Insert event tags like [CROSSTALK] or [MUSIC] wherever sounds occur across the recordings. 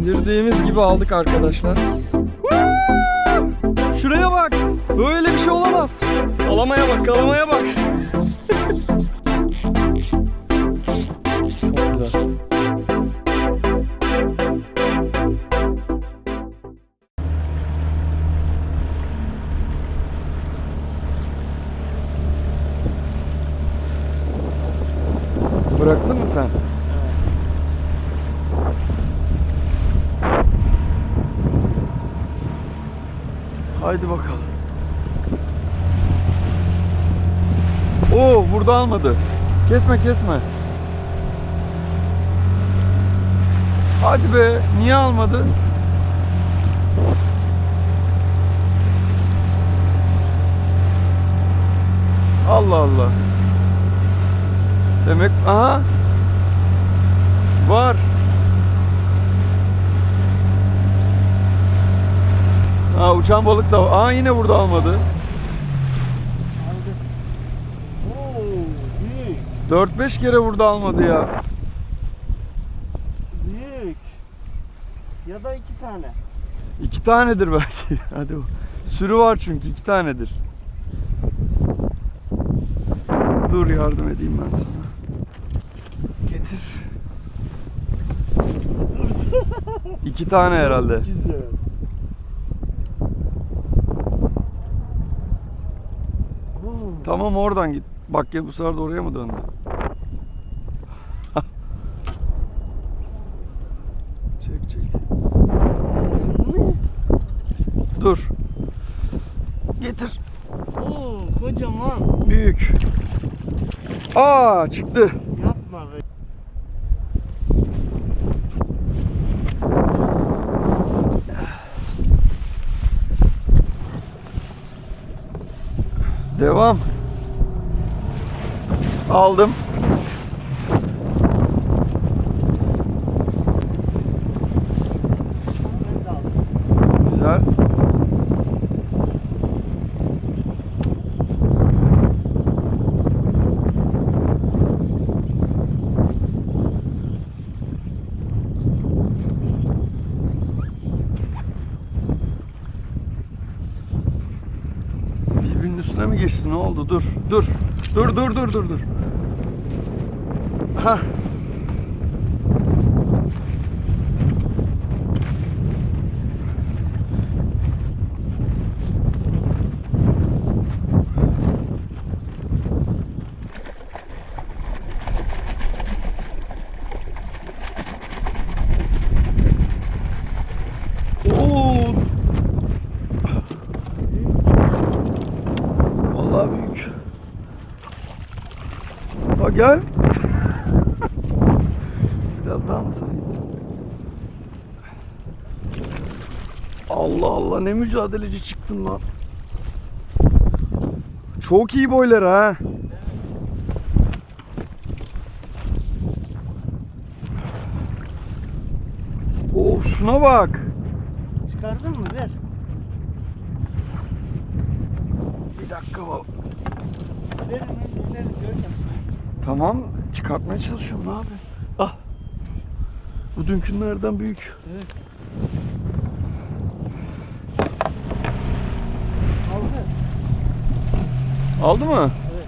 İndirdiğimiz gibi aldık arkadaşlar. Şuraya bak. Böyle bir şey olamaz. Kalamaya bak, kalamaya bak. Çok güzel. Bıraktın mı sen? Haydi bakalım. Oo burada almadı. Kesme kesme. Hadi be niye almadı? Allah Allah. Demek aha var. Ha uçan balık da var. Aa yine burada almadı. Oo, büyük, 4-5 kere burada almadı ya. büyük. Ya da iki tane. İki tanedir belki. [LAUGHS] Hadi bak. Sürü var çünkü iki tanedir. Dur yardım edeyim ben sana. Getir. Dur dur. İki tane herhalde. Güzel. Tamam oradan git. Bak ya bu sefer de oraya mı döndü? [LAUGHS] çek çek. Dur. Getir. Oo, kocaman. Büyük. Aa çıktı. Yapma be. Devam. Aldım. Ben de aldım. Güzel. Birbirinin üstüne mi geçti? Ne oldu? Dur. Dur. Dur dur dur dur dur. Ha. Oo. Vallahi büyük. Ha gel. Biraz daha mı sarayım? Allah Allah ne mücadeleci çıktın lan. Çok iyi boylar ha. Oo şuna bak. Çıkardın mı? Ver. Bir dakika bak. Ver hemen döneriz Görkem. Tamam çıkartmaya çalışıyorum ne abi? Ah. Bu dünkünlerden büyük. Evet. Aldı. Aldı mı? Evet.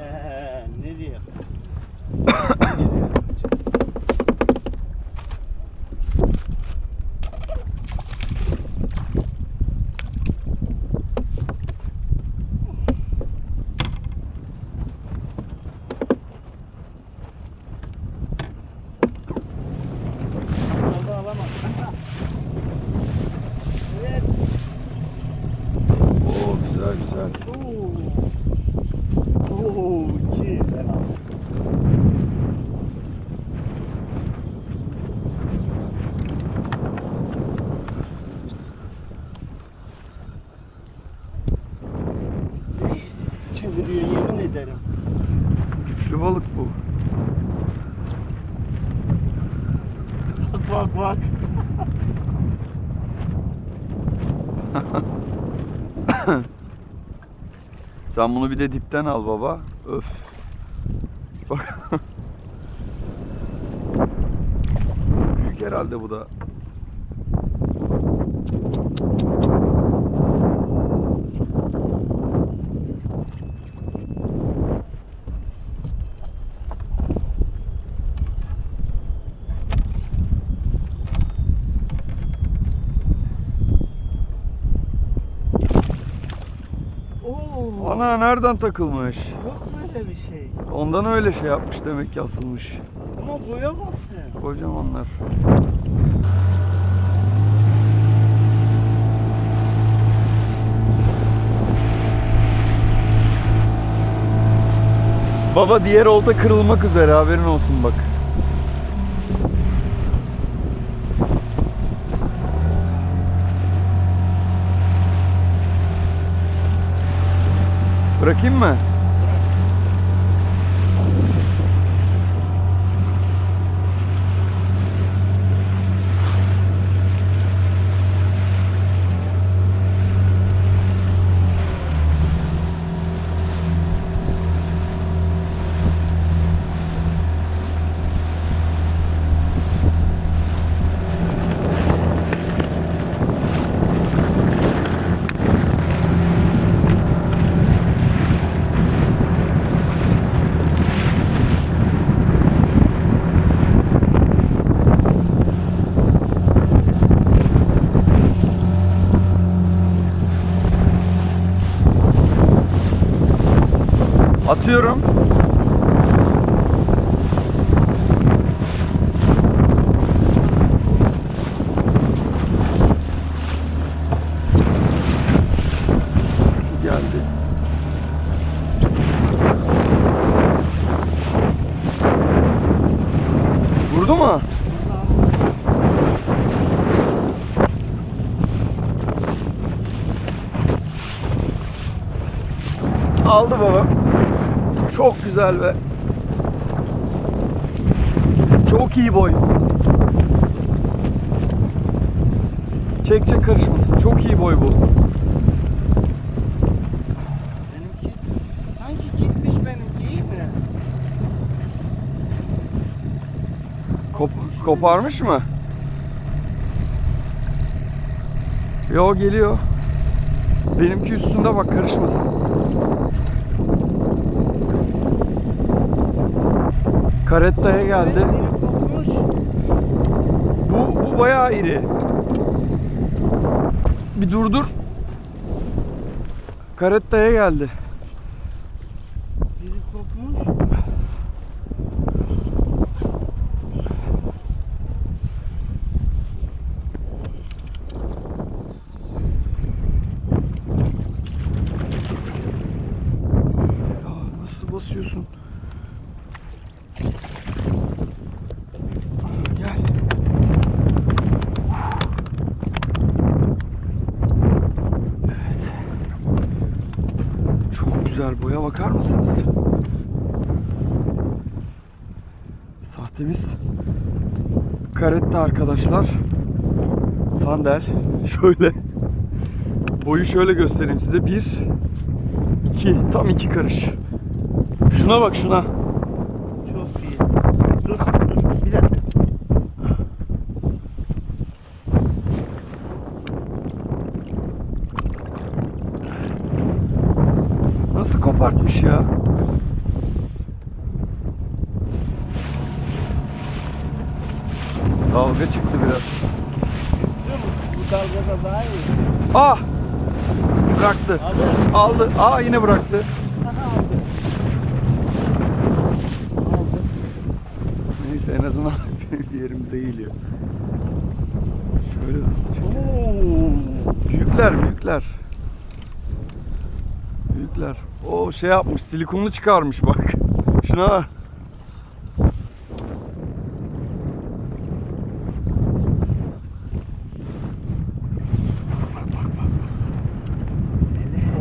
Ee, ne diyor? Yolda alamam. Evet. Oo güzel güzel. Oo. Oo, iki. Ben aldım. Çeviriyor yemin ederim. Güçlü balık bu. Bak bak bak. Sen bunu bir de dipten al baba. Öf. Bak. Büyük herhalde bu da. Ana nereden takılmış? Yok böyle bir şey. Ondan öyle şey yapmış demek ki asılmış. Ama boya bak sen. Kocamanlar. Baba diğer olta kırılmak üzere haberin olsun bak. Bırakayım mı? Atıyorum. Vurdu mu? Aldı baba. Çok güzel ve çok iyi boy. Çek çek karışmasın. Çok iyi boy bu. Benimki sanki gitmiş benim değil mi? Kop- koparmış mı? Yo geliyor. Benimki üstünde bak karışmasın. Karettaya geldi. Bu, bu bayağı iri. Bir durdur. Karettaya geldi. Biri kopmuş. Ya nasıl basıyorsun? Gel. Evet. Çok güzel boya bakar mısınız? Sahtemiz. Karette arkadaşlar. Sandal. [LAUGHS] Şöyle. Boyu şöyle göstereyim size. Bir, iki, tam iki karış. Şuna bak şuna. Çok iyi. Dur dur bir dakika. Kopartmış ya? Dalga çıktı biraz. Bu dalgada daha iyi. Ah! Bıraktı. Aldı. Aldı. Aa yine bıraktı. Neyse en azından [LAUGHS] bir yerimize geliyor. Şöyle hızlı çek. Oo. Büyükler büyükler. Büyükler. O şey yapmış silikonlu çıkarmış bak. [LAUGHS] Şuna.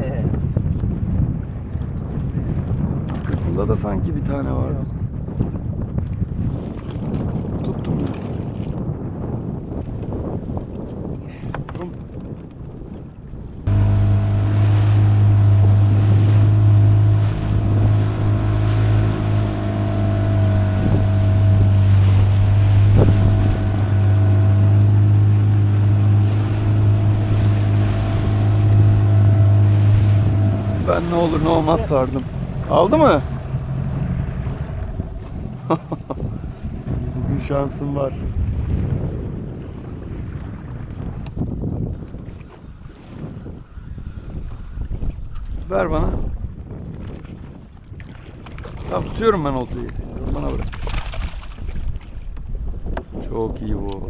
Evet. Bunda da sanki bir tane vardı. Olur ne olmaz sardım. Aldı mı? Bugün şansım var. Ver bana. Tamam tutuyorum ben oltayı. Sen bana bırak. Çok iyi bu.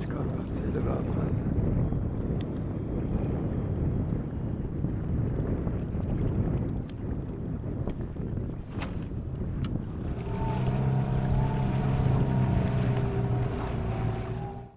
Çıkar penseyle rahat rahat.